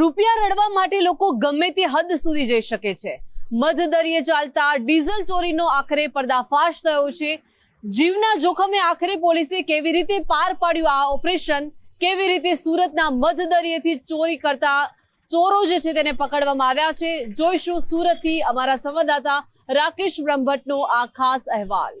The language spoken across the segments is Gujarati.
રૂપિયા રડવા માટે લોકો ગમે તે હદ સુધી જઈ શકે છે. મધદરિયે ચાલતા ડીઝલ ચોરીનો આખરે પર્દાફાશ થયો છે. જીવના જોખમે આખરે પોલીસે કેવી રીતે પાર પાડ્યું આ ઓપરેશન? કેવી રીતે સુરતના મધદરિયેથી ચોરી કરતા ચોરો જે છે તેને પકડવામાં આવ્યા છે? જોઈશું સુરતથી અમારા સંવાદદાતા રાકેશ બ્રહ્મભટ્ટનો આ ખાસ અહેવાલ.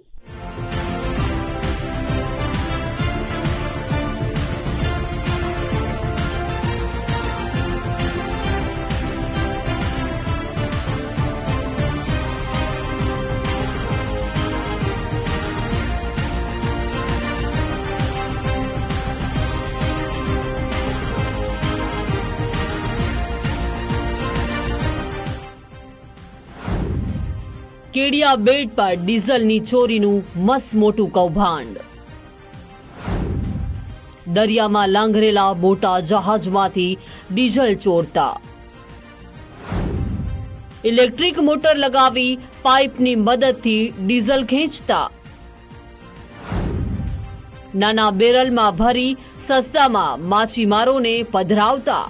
કેડિયા બેટ પર ડીઝલની ચોરીનું મસ મોટું કૌભાંડ. દરિયામાં લાંઘરેલા મોટા જહાજમાંથી ડીઝલ ચોરતા. ઇલેક્ટ્રિક મોટર લગાવી પાઇપની મદદથી ડીઝલ ખેંચતા. નાના બેરલમાં ભરી સસ્તામાં માછીમારોને પધરાવતા.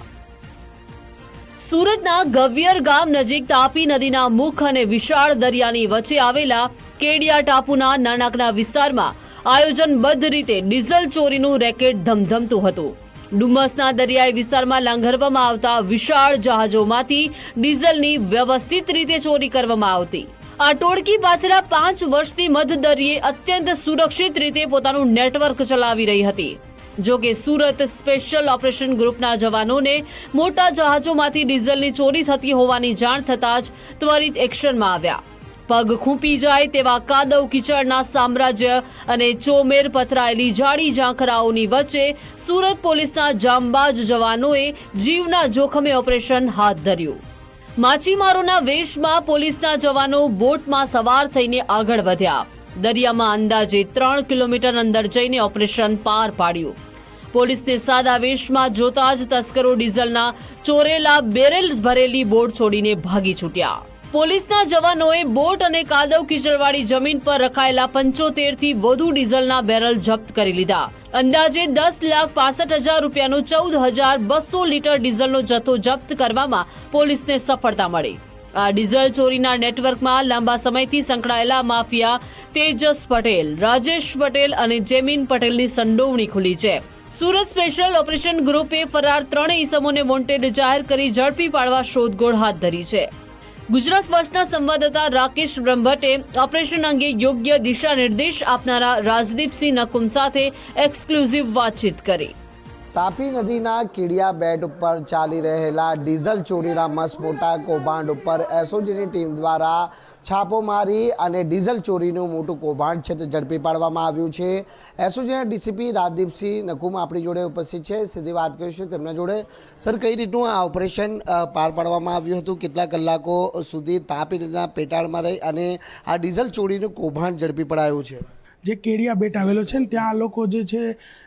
સુરતના ગવિયર ગામ નજીક તાપી નદીના મુખ અને વિશાળ દરિયાની વચ્ચે આવેલા કેડિયા ટાપુના નાનકડા વિસ્તારમાં આયોજનબદ્ધ રીતે ડીઝલ ચોરીનું રેકેટ ધમધમતું હતું. ડુમસના દરિયાઈ વિસ્તારમાં લાંઘરવામાં આવતા વિશાળ જહાજોમાંથી ડીઝલની વ્યવસ્થિત રીતે ચોરી કરવામાં આવતી. આ ટોળકી પાછલા પાંચ વર્ષથી મધદરિયે અત્યંત સુરક્ષિત રીતે પોતાનું નેટવર્ક ચલાવી રહી હતી. જો કે સુરત સ્પેશિયલ ઓપરેશન ગ્રુપના જવાનોને મોટા જહાજોમાંથી ડીઝલની ચોરી થતી હોવાની જાણ થતાં જ ત્વરિત એક્શનમાં આવ્યા. પગ ખૂંપી જાય તેવા કાદવ કિચડના સામ્રાજ્ય અને ચોમેર પથરાયેલી જાડી ઝાંખરાઓની વચ્ચે સુરત પોલીસના જામબાજ જવાનોએ જીવના જોખમે ઓપરેશન હાથ ધર્યું. માછીમારોના વેશમાં પોલીસના જવાનો બોટમાં સવાર થઈને આગળ વધ્યા. દરિયામાં અંદાજે ત્રણ કિલોમીટર અંદર જઈને ઓપરેશન પાર પાડ્યું. પોલીસને સાદા વેશમાં જોતા જ તસ્કરો ડીઝલના ચોરેલા બેરેલ ભરેલી બોટ છોડીને ભાગી છૂટ્યા. પોલીસના જવાનોએ બોટ અને કાદવ કીચડવાળી જમીન પર રખાયેલા પંચોતેરથી વધુ ડીઝલના બેરલ જપ્ત કરી લીધા. અંદાજે દસ લાખ પાસઠ હજાર રૂપિયાનો ચૌદ હજાર બસો લીટર ડીઝલનો જથ્થો જપ્ત કરવામાં પોલીસને સફળતા મળી. આ ડીઝલ ચોરીના નેટવર્કમાં લાંબા સમયથી સંકળાયેલા માફિયા તેજસ પટેલ, રાજેશ પટેલ અને જેમીન પટેલની સંડોવણી ખુલી છે. સુરત સ્પેશિયલ ઓપરેશન ગ્રુપે ફરાર ત્રણેય ઇસમોને વોન્ટેડ જાહેર કરી ઝડપી પાડવા શોધખોળ હાથ ધરી છે. ગુજરાત ફર્સ્ટના સંવાદદાતા રાકેશ બ્રહ્મભટ્ટે ઓપરેશન અંગે યોગ્ય દિશા નિર્દેશ આપનારા રાજદીપસિંહ નકુમ સાથે એક્સક્લુઝિવ વાતચીત કરી. તાપી નદીના કીડિયા બેટ ઉપર ચાલી રહેલા ડીઝલ ચોરીના મસમોટા કૌભાંડ ઉપર એસઓજીની ટીમ દ્વારા છાપો મારી અને ડીઝલ ચોરીનું મોટું કૌભાંડ છે તે ઝડપી પાડવામાં આવ્યું છે. એસઓજીના ડીસીપી રાજદીપસિંહ નકુમ આપણી જોડે ઉપસ્થિત છે. સીધી વાત કરીશું તેમના જોડે. સર, કઈ રીતનું આ ઓપરેશન પાર પાડવામાં આવ્યું હતું? કેટલા કલાકો સુધી તાપી નદીના પેટાળમાં રહી અને આ ડીઝલ ચોરીનું કૌભાંડ ઝડપી પડાયું છે? જે કેડિયા બેટ આવેલો છે ને, ત્યાં આ લોકો જે છે,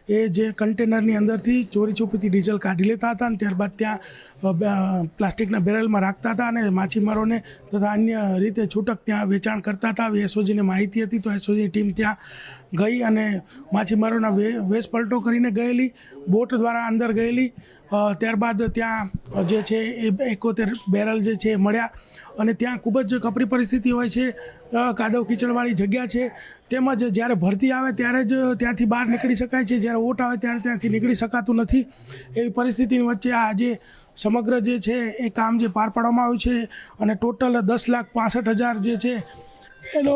એ જે કન્ટેનરની અંદરથી ચોરી છુપીથી ડીઝલ કાઢી લેતા હતા અને ત્યારબાદ ત્યાં પ્લાસ્ટિકના બેરલમાં રાખતા હતા અને માછીમારોને તથા અન્ય રીતે છૂટક ત્યાં વેચાણ કરતા હતા. એસઓજીને માહિતી હતી તો એસઓજી ટીમ ત્યાં ગઈ અને માછીમારોના વે પલટો કરીને ગયેલી, બોટ દ્વારા અંદર ગયેલી. ત્યારબાદ ત્યાં જે છે એ એકોતેર બેરલ જે છે એ મળ્યા. અને ત્યાં ખૂબ જ કપરી પરિસ્થિતિ હોય છે. કાદવ કીચડવાળી જગ્યા છે. તેમજ જ્યારે ભરતી આવે ત્યારે જ ત્યાંથી બહાર નીકળી શકાય છે. જ્યારે ઓટ આવે ત્યારે ત્યાંથી નીકળી શકાતું નથી. એવી પરિસ્થિતિની વચ્ચે આજે સમગ્ર જે છે એ કામ જે પાર પાડવામાં આવ્યું છે અને ટોટલ દસ લાખ પાસઠ હજાર જે છે એનો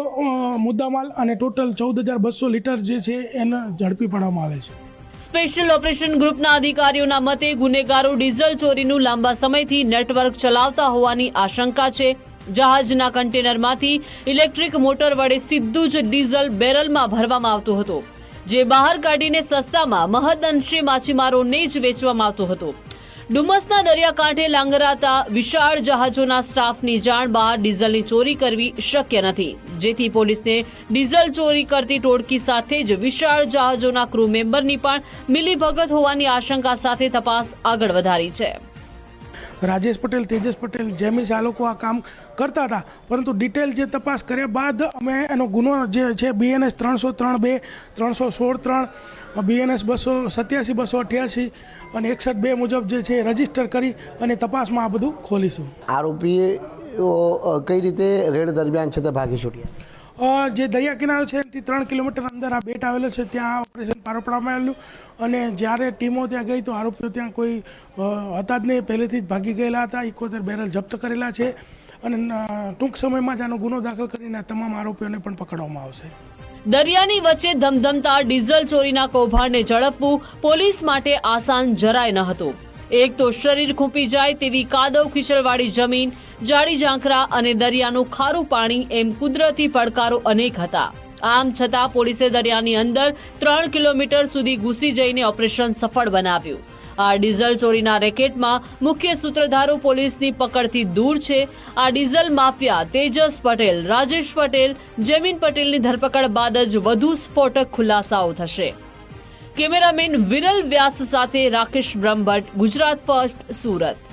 મુદ્દામાલ અને ટોટલ ચૌદ હજાર બસો લીટર જે છે એને ઝડપી પાડવામાં આવે છે. સ્પેશિયલ ઓપરેશન ગ્રુપના અધિકારીઓના મતે ગુનેગારો ડીઝલ ચોરીનું લાંબા સમયથી નેટવર્ક ચલાવતા હોવાની આશંકા છે. જહાજના કન્ટેનરમાંથી ઇલેક્ટ્રિક મોટર વડે સીધું જ ડીઝલ બેરલમાં ભરવામાં આવતું હતું, જે બહાર કાઢીને સસ્તામાં મહદઅંશે માછીમારોને જ વેચવામાં આવતું હતું. ડુમસના દરિયાકાંઠે લાંગરાતા વિશાળ જહાજોના સ્ટાફની જાણ બહાર ડીઝલની ચોરી કરવી શક્ય નથી. જેથી પોલીસને ડીઝલ ચોરી કરતી ટોળકી સાથે જ વિશાળ જહાજોના ક્રૂ મેમ્બરની પણ મિલીભગત હોવાની આશંકા સાથે તપાસ આગળ વધારી છે. રાજેશ પટેલ તેજસ પટેલ જેમિસ આ લોકો આ કામ કરતા હતા. પરંતુ ડિટેલ જે તપાસ કર્યા બાદ અમે એનો ગુનો જે છે બીએનએસ ત્રણસો ત્રણ બે ત્રણસો સોળ ત્રણ બીએનએસ બસો સત્યાસી બસો અઠ્યાસી અને એકસઠ બે મુજબ જે છે એ રજિસ્ટર કરી અને તપાસમાં આ બધું ખોલીશું. આરોપીઓ અ, કઈ રીતે રેડ દરમિયાન છે તે ભાગી છૂટ્યા? જે દરિયા કિનારો છે એનાથી ત્રણ કિલોમીટર અંદર આ બેટ આવેલો છે ત્યાં ઓપરેશન પાર પાડવામાં આવેલું. અને જ્યારે ટીમો ત્યાં ગઈ તો આરોપીઓ ત્યાં કોઈ હતા જ નહીં. પહેલેથી જ ભાગી ગયેલા હતા ઇકોતેર બેરલ જપ્ત કરેલા છે. અને ટૂંક સમયમાં જ આનો ગુનો દાખલ કરીને તમામ આરોપીઓને પણ પકડવામાં આવશે. દરિયાની વચ્ચે ધમધમતા ડીઝલ ચોરીના કૌભાંડને ઝડપવું પોલીસ માટે આસાન જરાય ન હતું. એક તો શરીર ખૂંપી જાય તેવી કાદવ ખીચડવાળી જમીન, જાડી ઝાંખરા અને દરિયાનું ખારું પાણી એમ કુદરતી પડકારો અનેક હતા. આમ છતાં પોલીસે દરિયાની અંદર ત્રણ કિલોમીટર સુધી ઘૂસી જઈને ઓપરેશન સફળ બનાવ્યું. આ ડીઝલ ચોરીના રેકેટમાં મુખ્ય સૂત્રધારો પોલીસની પકડથી દૂર છે. આ ડીઝલ માફિયા તેજસ પટેલ, રાજેશ પટેલ, જમીન પટેલની ધરપકડ બાદ જ વધુ સ્ફોટક ખુલાસાઓ થશે. કેમેરામેન વિરલ વ્યાસ સાથે રાકેશ બ્રહ્મભટ્ટ ગુજરાત ફર્સ્ટ સુરત.